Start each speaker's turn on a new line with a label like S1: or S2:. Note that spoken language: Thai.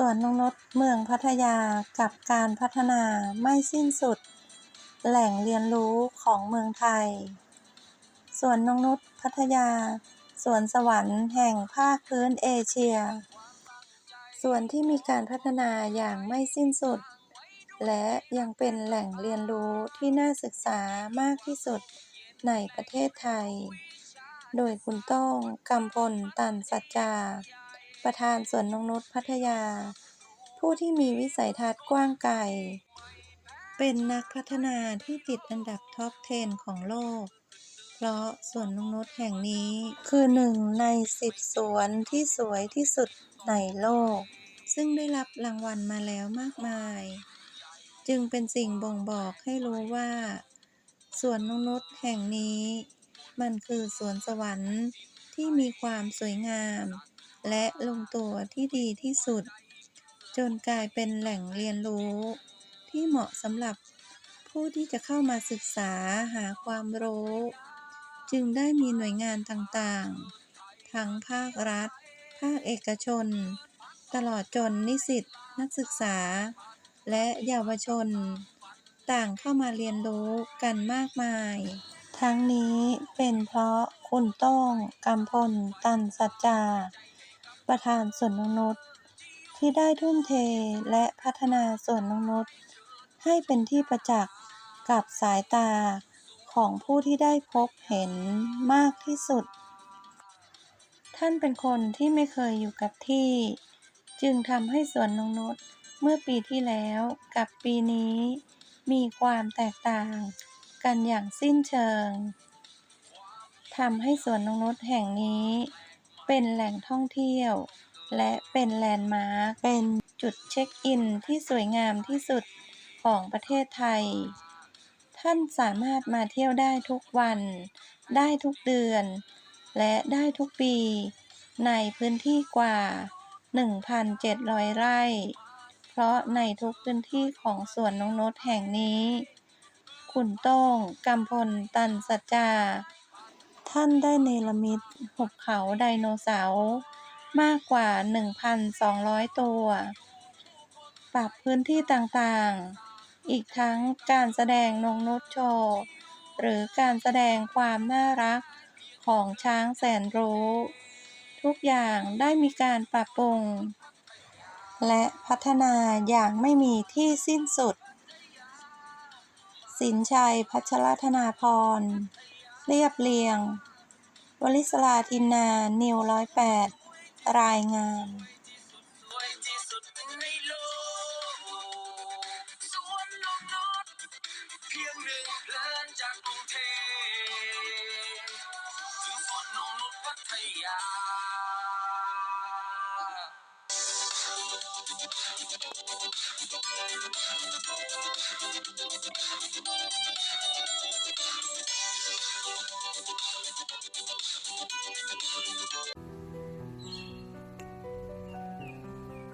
S1: สวนนงนุชเมืองพัทยากับการพัฒนาไม่สิ้นสุด แหล่งเรียนรู้ของเมืองไทย สวนนงนุชพัทยา สวนสวรรค์แห่งภาคพื้นเอเชีย ส่วนที่มีการพัฒนาอย่างไม่สิ้นสุด และยังเป็นแหล่งเรียนรู้ที่น่าศึกษามากที่สุดในประเทศไทย โดยคุณต้องกำพลตันสัจจา ประธานสวนนงนุชพัทยา ผู้ที่มีวิสัยทัศน์กว้างไกล เป็นนักพัฒนาที่ติดอันดับท็อป 10 ของโลก เพราะสวนนงนุชแห่งนี้คือหนึ่งในสิบสวนที่สวยที่สุดในโลก ซึ่งได้รับรางวัลมาแล้วมากมาย จึงเป็นสิ่งบ่งบอกให้รู้ว่าสวนนงนุชแห่งนี้ มันคือสวนสวรรค์ที่มีความสวยงาม และลงตัวที่ดีที่สุด จนกลายเป็นแหล่งเรียนรู้ ที่เหมาะสำหรับผู้ที่จะเข้ามาศึกษาหาความรู้ จึงได้มีหน่วยงานต่างๆ ทั้งภาครัฐ ภาคเอกชน ตลอดจนนิสิตนักศึกษา และเยาวชน ต่างเข้ามาเรียนรู้กันมากมาย ทั้งนี้เป็นเพราะคุณต้องกำพลตันสัจจา ประธานสวนนงนุชที่ได้ทุ่มเทและพัฒนาสวนนงนุชให้เป็นที่ประจักษ์กับสายตาของผู้ที่ได้พบเห็นมากที่สุด ท่านเป็นคนที่ไม่เคยอยู่กับที่ จึงทำให้สวนนงนุชเมื่อปีที่แล้วกับปีนี้ มีความแตกต่างกันอย่างสิ้นเชิงทำให้สวนนงนุชแห่งนี้ เป็นแหล่งท่องเที่ยว และเป็นแลนด์มาร์ค เป็นจุดเช็คอินที่สวยงามที่สุดของประเทศไทย ท่านสามารถมาเที่ยวได้ทุกวัน ได้ทุกเดือน และได้ทุกปี ในพื้นที่กว่า 1,700 ไร่ เพราะในทุกพื้นที่ของสวนนงนุชแห่งนี้ คุณโต้งกำพล ตันสัจจา ท่านได้เนรมิตหุบเขาไดโนเสาร์มากกว่า 1,200 ตัว ปรับพื้นที่ต่างๆ อีกทั้งการแสดงนงนุชโชว์หรือการแสดงความน่ารักของช้างแสนรู้ ทุกอย่างได้มีการปรับปรุง และพัฒนาอย่างไม่มีที่สิ้นสุด สินชัยพัชรธนาพร เรียบเรียง วลิศรา ทินนา นิวร้อยแปด รายงาน